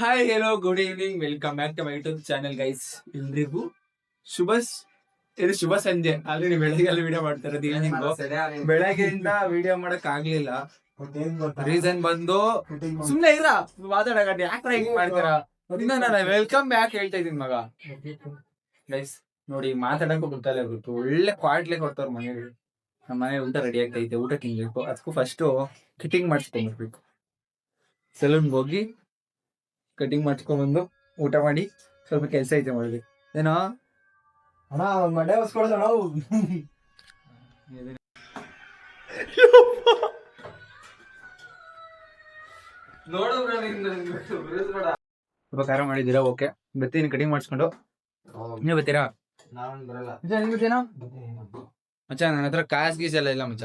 Hi hello good evening welcome back to my YouTube channel guys ಎಲ್ರಿಗೂ ಶುಭ ಇದು ಶುಭ ಸಂಜೆ. ಆಲ್ರೆಡಿ ಬೆಳಗ್ಗೆ ವಿಡಿಯೋ ಮಾಡ್ತಾ ಇರೋದು ಈವ್ನಿಂಗ್ ಬೆಳಗ್ಗೆಯಿಂದ ವಿಡಿಯೋ ಮಾಡಕ್ ಆಗ್ಲಿಲ್ಲ ರೀಸನ್ ಬಂದು ಸುಮ್ನೆ ಇರ ಮಾತಾಡಕ ಯಾಕ್ರ ಹಿಂಗ್ ಮಾಡ್ತೀರಾ? ಇನ್ನ ನಾನು ವೆಲ್ಕಮ್ ಬ್ಯಾಕ್ ಹೇಳ್ತಾ ಇದೀನಿ ಮಗ. ಗೈಸ್ ನೋಡಿ ಮಾತಾಡಕ್ಕೂ ಗೊತ್ತಲ್ಲ ಗೊತ್ತು. ಒಳ್ಳೆ ಕ್ವಾಲಿಟಿ ಕೊಡ್ತಾರ ಮನೆಗೆ ನಮ್ಮ ಮನೆ ಊಟ ರೆಡಿ ಆಗ್ತೈತೆ ಊಟ ತಿನ್ಬೇಕು ಅದಕ್ಕೂ ಫಸ್ಟ್ ಕಟಿಂಗ್ ಮಾಡಿಸ್ಕೊಂಡ್ಬಿಡ್ಬೇಕು ಸಲೂನ್ಗೆ ಹೋಗಿ ಕಟಿಂಗ್ ಮಾಡಿಸ್ಕೊಂಡ್ಬಂದು ಊಟ ಮಾಡಿ ಸ್ವಲ್ಪ ಕೆಲಸ ಐತೆ ಮಾಡಿದ್ವಿ ಏನೋ? ಅಣ್ಣ ಮಂಡೆ ಹೊಸ್ಕೊಡ್ದ ಸ್ವಲ್ಪ ಖಾರ ಮಾಡಿದ್ದೀರಾ? ಓಕೆ. ಬರ್ತೀನಿ ಕಟಿಂಗ್ ಮಾಡಿಸ್ಕೊಂಡು. ನೀವು ಬರ್ತೀರಾ ಮಚ್ಚ, ನನ್ನ ಹತ್ರ ಕಾಸ್ ಗೀಸ್ ಎಲ್ಲ ಇಲ್ಲ ಮಚ್ಚ.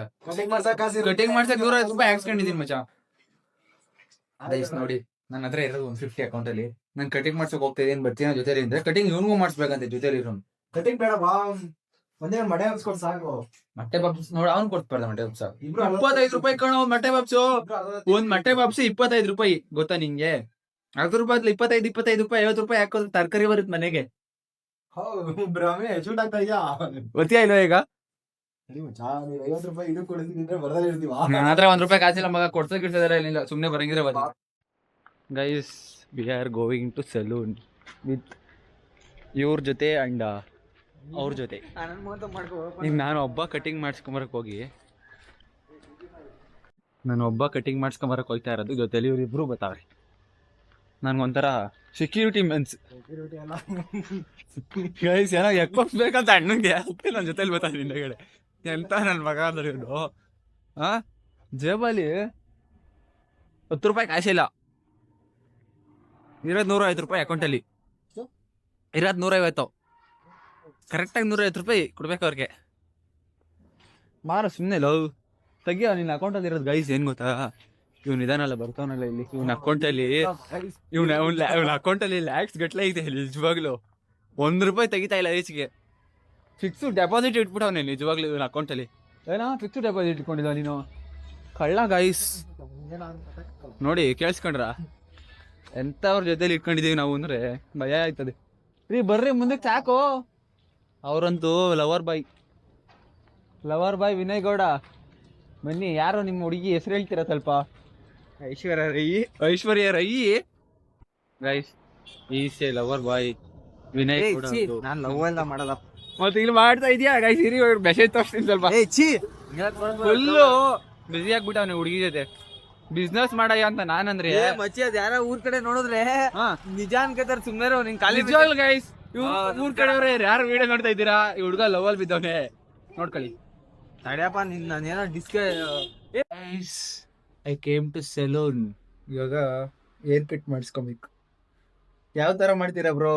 ಕಟಿಂಗ್ ಮಾಡ್ಸಕ್ ದೂರ ನೂರ ರೂಪಾಯಿ ಹಾಕ್ಸ್ಕೊಂಡಿದೀನಿ ಮಚ್ಚ. ನೋಡಿ. ನನ್ನ ಹತ್ರ ಇರೋದು ಒಂದ್ ಫಿಫ್ಟಿ ಅಕೌಂಟ್ ಅಲ್ಲಿ. ನಾನು ಕಟಿಂಗ್ ಮಾಡ್ಸಕ್ ಹೋಗ್ತಾ ಇದೀನಿ ಬರ್ತೀನಿ ಜೊತೆಲಿ ಅಂದ್ರೆ ಕಟಿಂಗ್ ಇವನ್ಗೂ ಮಾಡಿಸ್ಬೇಕಂತೆ ಜೊತೆಲಿ ಇರೋನು. ಕಟಿಂಗ್ ಬೇಡ ಬಾ ಒಂದೇ ಮಟ್ಟೆ ಮಡೆ ಹೊಸ್ಕೊಡ್ ಸಾಕು. ಮಟ್ಟೆ ಬಾಬ್ಸ್ ನೋಡ ಅವ್ನು ಕೊಡ್ಬಾರ್ದ ಮಟ್ಟೆ ಬಾಬ್ಸ್. ಇಪ್ಪತ್ತೈದು ರೂಪಾಯಿ ಕಣೋ ಮೊಟ್ಟೆ ಬಾಬ್ಸು. ಒಂದ್ ಮಟ್ಟೆ ಬಾಬ್ಸ್ ಇಪ್ಪತ್ತೈದು ರೂಪಾಯಿ ಗೊತ್ತಾ ನಿಂಗೆ? ಅರ್ಧ ರೂಪಾಯಿ ಇಪ್ಪತ್ತೈದು ಇಪ್ಪತ್ತೈದು ರೂಪಾಯಿ ಐವತ್ತು ರೂಪಾಯಿ ಹಾಕೋದ್ರೆ ತರಕಾರಿ ಬರುತ್ತೆ ಮನೆಗೆ. ಶೂಟ್ ಆಗ್ತಾ ಇದೆಯಾ? ಗೊತ್ತಿಯಾ ಇಲ್ವಾ ಈಗ? ಐವತ್ತು ರೂಪಾಯಿ ಇದು ಕೊಡಿದ್ರೆ ಬರದೇ ಇರ್ತೀವ ನನ್ನ ಹತ್ರ ಒಂದ್ ರೂಪಾಯಿ ಕಾಸಿಲ್ಲ ಮಗ ಕೊಡ್ಸಕ್ ಗಿಡ್ಸೋದಿಲ್ಲ ಏನಿಲ್ಲ ಸುಮ್ನೆ ಬರಂಗಿದ್ರೆ guys we are going to salon with ಇವ್ರ ಜೊತೆ ಅಂಡ್ ಅವ್ರ ಜೊತೆ. ಈಗ ನಾನು ಒಬ್ಬ ಕಟಿಂಗ್ ಮಾಡಿಸ್ಕೊಂಬರಕ್ ಹೋಗಿ. ನಾನು ಒಬ್ಬ ಕಟಿಂಗ್ ಮಾಡಿಸ್ಕೊಂಬರಕ್ ಹೋಗ್ತಾ ಇರೋದು. ಜೊತೆಲಿ ಇವ್ರಿಬ್ರು ಬರ್ತಾವ್ರಿ. ನನಗೊಂಥರ ಸೆಕ್ಯೂರಿಟಿ ಮೆನ್ಸ್ ಗೈಸ್ ಏನೋ ಬೇಕಂತ ಅಣ್ಣಂಗೆ ಅದಕ್ಕೆ ನನ್ನ ಜೊತೆಲಿ ಬರ್ತಾ ಹಿಂದೆಗಡೆ ಎಂತ ನನ್ನ ಮಗ ಅಂದ್ರೆ ಹಾ ಆ? ಜೇಬಲ್ಲಿ ಹತ್ತು ರೂಪಾಯಿ ಕಾಸಿಲ್ಲ ಇರೋದು ನೂರ ಐವತ್ತು ರೂಪಾಯಿ ಅಕೌಂಟಲ್ಲಿ ಇರೋದು ನೂರ ಐವತ್ತು ಕರೆಕ್ಟಾಗಿ ನೂರ ಐವತ್ತು ರೂಪಾಯಿ ಕೊಡ್ಬೇಕು ಅವ್ರಿಗೆ. ಮಾರು ಸುಮ್ಮನೆ ಲವ್. ತೆಗಿಯೋ ನಿನ್ನ ಅಕೌಂಟಲ್ಲಿ ಇರೋದು ಗೈಸ್ ಏನು ಗೊತ್ತಾ? ಇವ್ನು ಇದಾನಲ್ಲ ಬರ್ತಾವನಲ್ಲ ಇಲ್ಲಿ. ಇವ್ನ ಅಕೌಂಟಲ್ಲಿ ಇವ್ನ ಇವ್ನ ಇವ್ನ ಅಕೌಂಟಲ್ಲಿ ಲ್ಯಾಕ್ಸ್ ಗಟ್ಲೆ ಇದೆ ನಿಜವಾಗ್ಲು. ಒಂದು ರೂಪಾಯಿ ತೆಗಿತಾ ಇಲ್ಲ ಈಚೆಗೆ ಫಿಕ್ಸು ಡೆಪಾಸಿಟ್ ಇಟ್ಬಿಟ್ಟವನೆ ನಿಜವಾಗ್ಲೂ ಇವನ ಅಕೌಂಟಲ್ಲಿ ಏನೋ ಫಿಕ್ಸು ಡೆಪಾಸಿಟ್ ಇಟ್ಕೊಂಡಿದ್ದ ನೀನು? ಕಳ್ಳ ಗೈಸ್ ನೋಡಿ ಕೇಳಿಸ್ಕೊಂಡ್ರ? ಎಂಥವ್ರ ಜೊತೆಲಿ ಇಟ್ಕೊಂಡಿದೀವಿ ನಾವು ಅಂದ್ರೆ ಭಯ ಆಯ್ತದೆ. ರೀ ಬರ್ರಿ ಮುಂದಕ್ಕೆ ಸಾಕು. ಅವರಂತೂ lover boy. Lover boy Vinay Gowda. ಬನ್ನಿ ಯಾರು ನಿಮ್ಮ ಹುಡುಗಿ ಹೆಸರು ಹೇಳ್ತೀರ ಸ್ವಲ್ಪ? ಐಶ್ವರ್ಯ ರೈ. ಐಶ್ವರ್ಯ ರೈ. ಗೈಸ್ ಈಸೆ ಲವರ್ ಬಾಯ್ ವಿನಯ್ ನಾನು ಲವ್ ಎಲ್ಲ ಮಾಡಲ್ಲ. ಮತ್ತೆ ಇಲ್ಲಿ ಮಾಡ್ತಾ ಇದೀಯಾ? ಗೈಸ್ ಇರಿ ಮೆಸೇಜ್ ತೋರಿಸ್ತೀನಿ ಸ್ವಲ್ಪ. ಏ ಛೀ. ಫುಲ್ಲು ಬಿಸಿ ಆಗ್ಬಿಟ್ಟವನೆ ಹುಡುಗಿ ಜೊತೆ. ಬಿಸ್ನೆಸ್ ಮಾಡಯ್ಯ ಅಂತ ನಾನಂದ್ರೆ. ಮಚ್ಚಿ ಅದ್ ಯಾರ ಊರ್ ಕಡೆ ನೋಡಿದ್ರೆ ನಿಜ ಅನ್ಕೋತಾರ ಸುಮ್ನೆ ನಿನ್ ಕಾಲಿ ನಿಜವಾಗ್ಲು ಗೈಸ್ ಊರ್ ಕಡೆಯವ್ರೆ ಯಾರು ವಿಡಿಯೋ ನೋಡ್ತಾ ಇದ್ದೀರಾ? ಈ ಹುಡುಗ ಲವಲ್ ಬಿದ್ದವನೆ. ನೋಡ್ಕೊಳ್ಳಿ. ತಡ್ಯಪ್ಪ ನಿನ್ ನಾನೇನೋ ಡಿಸ್ಕ ಐ ಕೇಮ್ ಟು ಸೆಲೂನ್ ಇವಾಗ ಏರ್ ಕಟ್ ಮಾಡಿಸ್ಕೊಬೇಕು. ಯಾವ ತರ ಮಾಡ್ತೀರಾ ಬ್ರೋ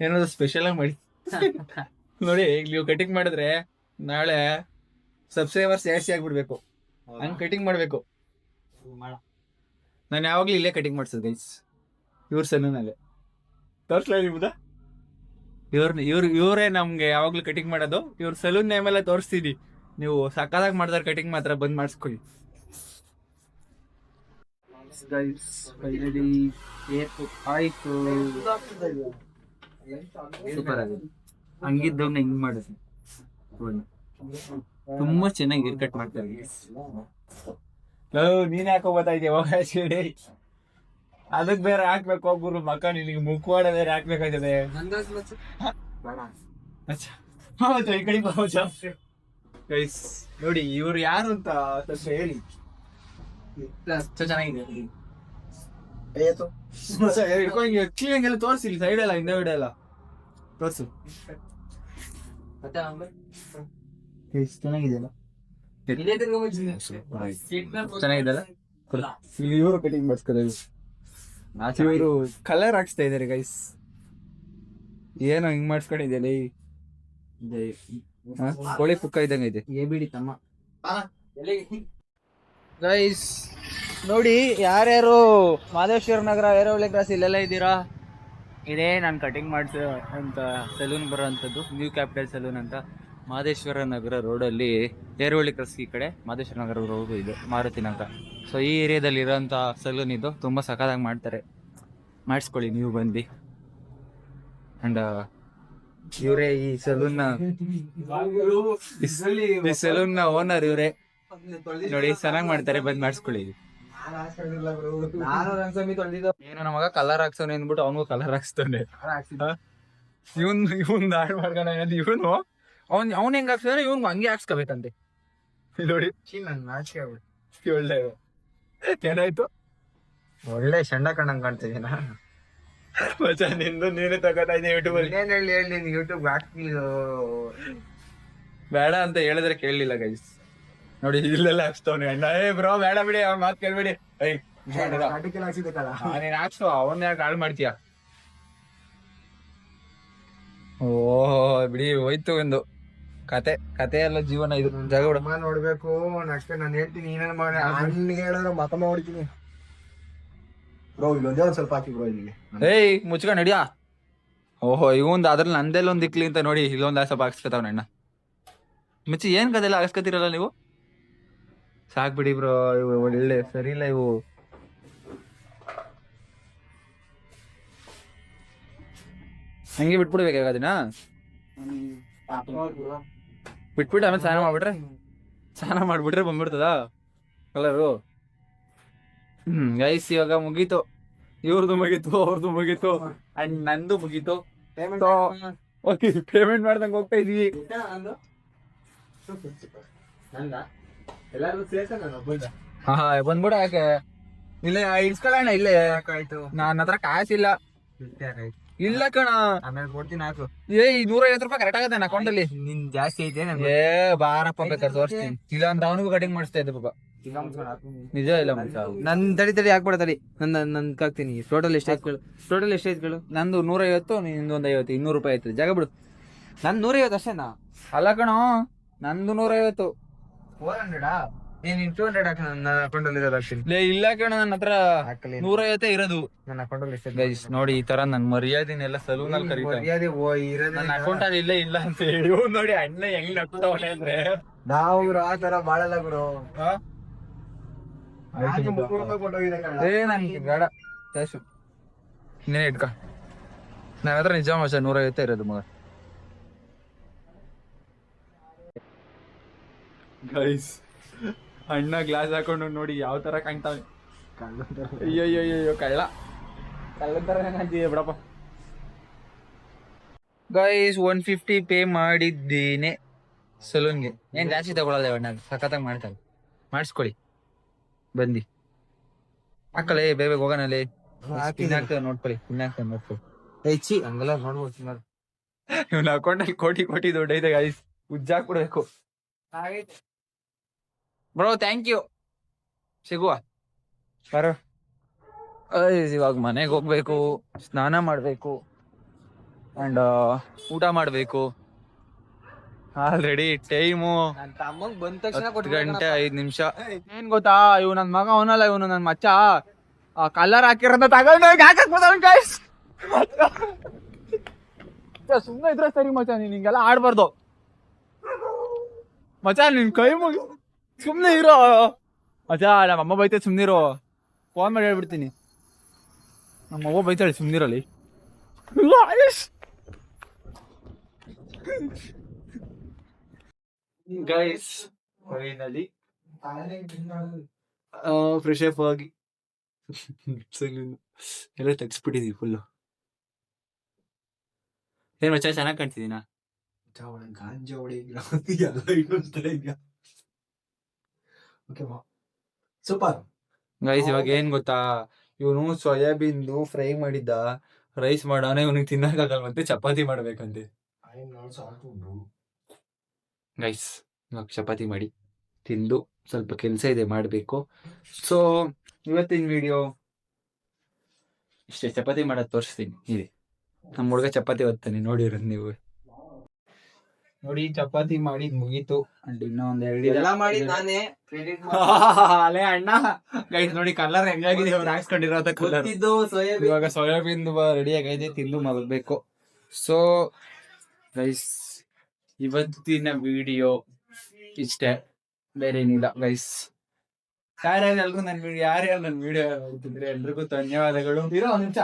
ಏನಾದ್ರು ಸ್ಪೆಷಲ್ ಆಗಿ ಮಾಡಿ. ನೋಡಿ ನೀವು ಕಟಿಂಗ್ ಮಾಡಿದ್ರೆ ನಾಳೆ ಸಬ್ಸ್ಕ್ರೈಬರ್ಸ್ ಜಾಸ್ತಿ ಆಗ್ಬಿಡ್ಬೇಕು. ಹಂಗ್ ಕಟಿಂಗ್ ಮಾಡ್ಬೇಕು. ನಾನು ಯಾವಾಗ್ಲೂ ಇಲ್ಲೇ ಕಟಿಂಗ್ ಮಾಡ್ಸೋದು ಗೈಸ್ ಇವ್ರ ಸಲೂನಲ್ಲೇ. ತೋರಿಸ್ಲಾ ನಿಮ್ದ ಇವ್ರ ಇವ್ರ ಇವರೇ ನಮ್ಗೆ ಯಾವಾಗ್ಲೂ ಕಟಿಂಗ್ ಮಾಡೋದು. ಇವ್ರ ಸಲೂನ್ ನೇಮ್ ಎಲ್ಲ ತೋರಿಸ್ತೀನಿ. ನೀವು ಸಕ್ಕದಾಗ ಮಾಡ್ತಾರೆ ಕಟಿಂಗ್ ಮಾತ್ರ ಬಂದ್ ಮಾಡಿಸ್ಕೊಳ್ಳಿ. ಆಯ್ತು. ಸೂಪರ್ ಆಗಿದೆ. ಹಂಗಿದ್ದವ್ನ ಹಿಂಗ್ ಮಾಡಿದ್ವಿ ತುಂಬಾ ಚೆನ್ನಾಗಿ ಹೇರ್ ಕಟ್ ಮಾಡ್ತಾರೆ ನೀನ್ ಯಾಕೋ ಬರ್ತಾ ಇದೆಯಾ? ಅದಕ್ ಬೇರೆ ಹಾಕ್ಬೇಕು ಒಬ್ಬರು ಮಕ್ಕ ನಿನಗೆ ಮುಖವಾಡ ಬೇರೆ ಹೌದು ಈ ಕಡೆ ಬಾ ಗೈಸ್ ನೋಡಿ ಇವ್ರು ಯಾರು ಅಂತ ಹೇಳಿ. ಅಷ್ಟು ಚೆನ್ನಾಗಿದೆ. ಕ್ಲೀನ್ ಎಲ್ಲ ತೋರಿಸಿ ಇಲ್ಲಿ ಸೈಡ್ ಎಲ್ಲ ಹಿಂದೆ ಎಲ್ಲ. ತೋರಿಸು. ಚೆನ್ನಾಗಿದೆಯಲ್ಲ? ಇವರು ಕಟಿಂಗ್ ಇವರು ಕಲರ್ ಹಾಕ್ಸ್ತಾ ಇದಾರೆ ಗೈಸ್ ಏನೋ ಹಿಂಗ್ ಮಾಡಿಸ್ಕೊಂಡಿದ್ಯಲ್ಲ ಕೋಳಿ ಪುಕ್ಕ ಇದ್ದಂಗೆ ಇದೆ. ಏ ಬಿಡಿ ತಮ್ಮ. ಗೈಸ್ ನೋಡಿ ಯಾರ್ಯಾರು ಮಾದೇಶ್ವರ ನಗರ ಏರೋಳಿ ಕ್ರಾಸ್ ಇಲ್ಲೆಲ್ಲ ಇದ್ದೀರಾ? ಇದೇ ನಾನು ಕಟಿಂಗ್ ಮಾಡಿಸ ಅಂತ ಸಲೂನ್ ಬರೋವಂಥದ್ದು ನ್ಯೂ ಕ್ಯಾಪಿಟಲ್ ಸಲೂನ್ ಅಂತ. ಮಾದೇಶ್ವರ ನಗರ ರೋಡಲ್ಲಿ ಏರುವಳ್ಳಿ ಕ್ರಸ್ ಈ ಕಡೆ ಮಹದೇಶ್ವರ ನಗರ ರೋಡ್ ಇದು ಮಾರುತಿ ನಗರ. ಸೊ ಈ ಏರಿಯಾದಲ್ಲಿ ಇರೋಂಥ ಸಲೂನ್ ಇದು ತುಂಬ ಸಖತ್ತಾಗಿ ಮಾಡ್ತಾರೆ. ಮಾಡಿಸ್ಕೊಳ್ಳಿ ನೀವು ಬಂದು. ಅಂಡ್ ಇವರೇ ಈ ಸಲೂನ್ ಈ ಸಲೂನ್ನ ಓನರ್ ಇವರೇ. ನೋಡಿ ಚೆನ್ನಾಗಿ ಮಾಡ್ತಾರೆ ಬಂದ್ ಮಾಡಿಸ್ಕೊಳ್ಳಿ. ಏನು ನಮಗ ಕಲರ್ ಹಾಕ್ಸೋನೆ ಅಂದ್ಬಿಟ್ಟು ಅವನಿಗೂ ಕಲರ್ ಹಾಕ್ಸ್ತಾನೆ. ಇವನ್ ಇವನ್ ಹಾಳು ಮಾಡ್ಕೊಂಡ ಇವನು? ಅವ್ನ್ ಅವ್ನ್ ಹೆಂಗ್ ಹಾಕ್ಸಿದ್ರೆ? ಇವ್ನ್ ಹಂಗೆ ಹಾಕ್ಸ್ಕೋಬೇಕಂತೆ ನೋಡಿ. ಒಳ್ಳೆ ಏನಾಯ್ತು ಒಳ್ಳೆ ಶಂಡ ಕಣ್ಣಂಗ್ ಕಾಣ್ತಿದ್ದೀನ ಮಚ್ಚ ನಿಂದು ನೀನೇ ತಗೋತಾ ಇದ್ದೆ ಯೂಟ್ಯೂಬ್ ಅಲ್ಲಿ. ಏನ್ ಹೇಳಿ ಹೇಳಿ ನೀನ್ ಯೂಟ್ಯೂಬ್ ಹಾಕ್ತಿಲ್ಲ ಬೇಡ ಅಂತ ಹೇಳಿದ್ರೆ ಕೇಳಲಿಲ್ಲ ಗೈಸ್ ನೋಡಿ ಇಲ್ಲೆಲ್ಲ ಹಾಕ್ಸ್ತವ್ನೆ. ಅಣ್ಣ ಏ ಬ್ರೋ ಬೇಡ ಬಿಡಿ ಅವ್ನ ಮಾತು ಕೇಳ್ಬೇಡಿ. ಐ ಆರ್ಟಿಕಲ್ ಹಾಕ್ಸಿದ್ದಕ್ಕಲ್ಲ? ನೀನ್ ಹಾಕ್ಸು ಅವನ್ನ ಯಾಕೆ ಹಾಳು ಮಾಡ್ತೀಯ? ಓ ಬಿಡಿ ಹೋಯ್ತು ಒಂದು. ಕತೆ ಕತೆ ಎಲ್ಲ ಜೀವನ ಇದು ಜಾಗ ಬಿಡು. ಅಮ್ಮ ನೋಡ್ಬೇಕು ನೆಕ್ಸ್ಟ್ ನಾನು ಹೇಳ್ತೀನಿ ಏನೇನು ಮಾಡಿ. ಅಣ್ಣಗೆ ಹೇಳಿದ್ರೆ ಮತಮ್ಮ ಹೊಡಿತೀನಿ. ಬ್ರೋ ಇಲ್ಲೊಂದೇ ಒಂದು ಸ್ವಲ್ಪ ಹಾಕಿ ಬ್ರೋ ಇಲ್ಲಿಗೆ. ಏಯ್ ಮುಚ್ಕೊಂಡು ನಡಿಯಾ? ಓಹೋ ಇವೊಂದು ಅದ್ರಲ್ಲಿ ನಂದೆಲ್ಲ ಒಂದು ಇಕ್ಲಿ ಅಂತ ನೋಡಿ ಇಲ್ಲೊಂದು ಸ್ವಲ್ಪ ಹಾಕ್ಸ್ಕೊತಾವ ಅಣ್ಣ ಮುಚ್ಚಿ ಏನ್ ಕದೆಲ್ಲ ಹಾಕ್ಸ್ಕೊತಿರಲ್ಲ ನೀವು? ಸಾಕ್ ಬಿಡಿ ಬ್ರೋ ಇವು ಒಳ್ಳೆ ಸರಿ ಇಲ್ಲ ಇವು. ಹಂಗೆ ಬಿಟ್ಬಿಡ್ಬೇಕಾಗ ಅದನ್ನ ಬಿಟ್ಬಿಟ್ಟು ಆಮೇಲೆ ಸ್ನಾನ ಮಾಡ್ಬಿಟ್ರೆ. ಸ್ನಾನ ಮಾಡ್ಬಿಟ್ರೆ ಬಂದ್ಬಿಡ್ತದ? ಕಲರು ಹ್ಮ್ ಗೈಸ್ ಇವಾಗ ಮುಗೀತು. ಇವ್ರದ್ದು ಮುಗೀತು ಅವ್ರದ್ದು ಮುಗೀತು ಅಂಡ್ ನಂದು ಮುಗೀತು. ಓಕೆ ಪೇಮೆಂಟ್ ಮಾಡ್ದಂಗೆ ಹೋಗ್ತಾ ಇದೀವಿ. ಹಾ ಬಂದ್ಬಿಡ ಯಾಕೆ? ಇಲ್ಲೇ ಇಡ್ಸ್ಕೊಳ್ಳೋಣ ಇಲ್ಲೇ. ನನ್ನ ಹತ್ರ ಕಾಸಿಲ್ಲ. ಇಲ್ಲ ಕಣ. ಆಮೇಲೆ ಕೊಡ್ತೀನಿ ಹಾಕು. ಏ ನೂರ ಐವತ್ತು ರೂಪಾಯಿ ಕರೆಕ್ಟ್ ಆಗತ್ತೆ ಅಕೌಂಟ್ ಅಕೌಂಟಲ್ಲಿ ನಿನ್ ಜಾಸ್ತಿ ಐತೆ ಏ ಬಾರಪ್ಪ ಬೇಕಾದ್ರೆ ತೋರಿಸ್ತೀನಿ. ಇಲ್ಲ ಅಂತ ಅವನಿಗೂ ಕಟಿಂಗ್ ಮಾಡಿಸ್ತಾ ಇದ್ದೆ ಪಾಪ. ನಿಜ ಇಲ್ಲ ನನ್ ತಡಿ ತಡಿ ಹಾಕ್ಬೇಡ ತಡಿ. ನನ್ ನನ್ ಹಾಕ್ತೀನಿ. ಟೋಟಲ್ ಎಷ್ಟು ಆಯ್ತು ಟೋಟಲ್ ಎಷ್ಟು ಐತ್ಗಳು ನಂದು ನೂರ ಐವತ್ತು ನಿಂದು ಒಂದು ಐವತ್ತು ಇನ್ನೂರು ರೂಪಾಯಿ ಆಯ್ತು. ಜಾಗ ಬಿಡು. ನನ್ ನೂರೈವತ್ತು ಅಷ್ಟೇನಾ? ಅಲ್ಲ ಕಣೋ ನಂದು ನೂರ ಐವತ್ತು ಫೋರ್ ಹಂಡ್ರೆಡಾ ನೀನ್ ಟೂ ಹಂಡ್ರೆಡ್ ಹಾಕಿ ನನ್ನ ಅಕೌಂಟ್ ಅಲ್ಲಿ ಇರೋದು ಹಾಕ್ತೀನಿ. ಲೇ ಇಲ್ಲ ಕಣ ನನ್ನ ಹತ್ರ ಹಾಕಲಿ. ಇರೋದು. ನನ್ನ ಗೈಸ್ ನೋಡಿ ಈ ತರ ನನ್ ಮರ್ಯಾದಿನೆಲ್ಲ ಸಲೂನ್ ಅಲ್ಲಿ ಕರೀತಾರೆ. ಮರ್ಯಾದೆ ಓ ಇರೋದೇ ನನ್ನ ಅಕೌಂಟ್ ಅಲ್ಲಿ ಇಲ್ಲೇ ಇಲ್ಲ ಅಂತ ಹೇಳಿ. ಇವ್ನು ನೋಡಿ ಅಣ್ಣ ಹೆಂಗ್ ನಗ್ತಾವನೆ ಅಂದ್ರೆ. ನಾವು ಗುರು ಆ ತರ ಬಾಳಲ್ಲ ಗುರು. ಆ? ಏ ನನ್ಗೆ ಬೇಡ. ಕ್ಯಾಶು ನೀನೇ ಇಟ್ಕ. ನನ್ನ ಹತ್ರ ನಿಜ ಮಚ್ಚ ನೂರ ಐವತ್ತೇ ಇರೋದು ಮಗ. ಗೈಸ್ ಅಣ್ಣ ಗ್ಲಾಸ್ ಹಾಕೊಂಡು ನೋಡಿ ಯಾವ ತರ ಕಾಣ್ತಾವೆ. ಅಯ್ಯೋ ಅಯ್ಯೋ ಅಯ್ಯೋ ಕಳ್ಳ. ಕಳ್ಳದ ತರ ಬಿಡಪ್ಪ. ಗೈಸ್ ಒನ್ ಫಿಫ್ಟಿ ಪೇ ಮಾಡಿದ್ದೇನೆ. ಸಲೂನ್ಗೆ. ಏನ್ ಜಾಸ್ತಿ ತಗೊಳ್ಳಲ್ಲ ಅಣ್ಣ ಸಖತ್ತಾಗಿ ಮಾಡ್ತಾರೆ. ಮಾಡಿಸ್ಕೊಳ್ಳಿ. ಬಂದಿ ಹಾಕಲೇ ಬೇಗ ಬೇಗ ಹೋಗೋಣಲೇ ಪಿನ್ ಆಗ್ತದೆ ನೋಡ್ಕೊಳ್ಳಿ ಪಿನ್ ಆಗ್ತದೆ ನೋಡ್ಕೊಳ್ಳಿ ಹೆಚ್ಚಿ. ಹಂಗೆಲ್ಲ ನೋಡ್ಬೋದು ಇವ್ನ ಅಕೌಂಟಲ್ಲಿ ಕೋಟಿ ಕೋಟಿ ದುಡ್ಡು ಐತೆ ಗೈಸ್ ಉಜ್ಜಾಕ್ಬಿಡ್ಬೇಕು ಬ್ರೋ ಥ್ಯಾಂಕ್ ಯು ಸಿಗುವ. ಬರೋ. ಇವಾಗ ಮನೆಗೆ ಹೋಗ್ಬೇಕು ಸ್ನಾನ ಮಾಡಬೇಕು ಅಂಡ್ ಊಟ ಮಾಡಬೇಕು. Already time. ನನ್ ತಮ್ಮಂಗ್ ಬಂದ ತಕ್ಷಣ ಗಂಟೆ ಐದ್ ನಿಮಿಷ. ಏನ್ ಗೊತ್ತಾ? ಇವ್ ನನ್ ಮಗ ಅವನಲ್ಲ ಇವನು ನನ್ ಮಚ್ಚ. ಆ ಕಲರ್ ಹಾಕಿರೋದ ತಗೊಂಡು ಹಾಕಕ್ ಬಂದವನ್ ಸುಮ್ನೆ ಇದ್ರೆ ಸರಿ ಮಚ್ಚ ನೀನ್ ಹಿಂಗೆಲ್ಲ ಆಡ್ಬಾರ್ದು. ಮಚ್ಚ ನಿನ್ ಕೈ ಮುಗಿ ಸುಮ್ನೆ ಇರೋ ಮಚ್ಚ ನಮ್ಮ ಅಮ್ಮ ಬೈತೆ ಸುಮ್ನಿರೋ ಫೋನ್ ಮಾಡಿ ಹೇಳ್ಬಿಡ್ತೀನಿ ನಮ್ಮ ಅವ್ವ ಬೈತಾಳೆ ಸುಮ್ನಿರಲ್ಲಿ ಗೈಸ್ ಫೈನಲಿ ಫ್ರೆಶ್ ಅಪ್ ಆಗಿ ಎಲ್ಲ ತೆಗ್ಸ್ಬಿಟ್ಟಿದೀವಿ ಫುಲ್ಲು ಏನ್ ಮಚ್ಚ ಚೆನ್ನಾಗಿ ಕಾಣ್ತಿದ್ದೀನಾ ಗಾಂಜಾ ಹೊಡೆಯಂಗಿಲ್ಲ ಎಲ್ಲ ಇನ್ನೊಂದ್ಸಲ ಈಗ ಓಕೆ ಸೂಪರ್. ಗೈಸ್ ಇವಾಗ ಏನ್ ಗೊತ್ತಾ? ಇವನು ಸೋಯಾಬೀನ್ ಫ್ರೈ ಮಾಡಿದ್ದ. ರೈಸ್ ಮಾಡೋಣ ಇವನಿಗೆ ತಿನ್ನಕ್ಕಾಗಲ್ಲ ಮತ್ತೆ ಚಪಾತಿ ಮಾಡ್ಬೇಕಂತೆ. ಗೈಸ್ ಇವಾಗ ಚಪಾತಿ ಮಾಡಿ ತಿಂದು ಸ್ವಲ್ಪ ಕೆಲಸ ಇದೆ ಮಾಡಬೇಕು. ಸೊ ಇವತ್ತಿನ ವಿಡಿಯೋ ಇಷ್ಟೇ ಚಪಾತಿ ಮಾಡೋದು ತೋರಿಸ್ತೀನಿ. ಇದೆ. ನಮ್ಮ ಹುಡುಗ ಚಪಾತಿ ಓದ್ತಾನೆ ನೋಡಿರೋದು ನೀವು. ನೋಡಿ ಚಪಾತಿ ಮಾಡಿದ್ ಮುಗೀತು. ಅಂಡ್ ಇನ್ನೂ ಒಂದ್ ಎರಡು ಎಲ್ಲ ಮಾಡಿ ನಾನೇ ಕ್ರೆಡಿಟ್ ಅಲೆ ಅಣ್ಣ. ಗೈಸ್ ನೋಡಿ ಕಲರ್ ಹೆಂಗಾಗಿದೆ ಅವ್ರು ಹಾಕ್ಸ್ಕೊಂಡಿರೋ ಕಲರ್ ಗೊತ್ತಿದ್ದು ಸೋಯಾಬೀನ್ ಇವಾಗ ಸೋಯಾಬೀನ್ ರೆಡಿ ಆಗೈತೆ ತಿಂದು ಮಲಗಬೇಕು. ಸೊ ಗೈಸ್ ಇವತ್ತಿನ ವಿಡಿಯೋ ಇಷ್ಟೇ. ಬೇರೆ ಏನಿಲ್ಲ ಗೈಸ್ ಯಾರ್ಯಾರು ಎಲ್ರು ನನ್ನ ವಿಡಿಯೋ ಯಾರ್ಯಾರು ನನ್ನ ವಿಡಿಯೋ ನೋಡ್ತಿದ್ರೆ ಎಲ್ರಿಗೂ ಧನ್ಯವಾದಗಳು. ಇರೋ ಒಂದ್ ನಿಮಿಷ.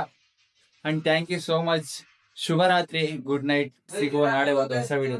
And thank you so much ಶುಭರಾತ್ರಿ ಗುಡ್ ನೈಟ್ ಸಿಗುವ ನಾಳೆ ಒಂದು ಹೊಸ ವಿಡಿಯೋ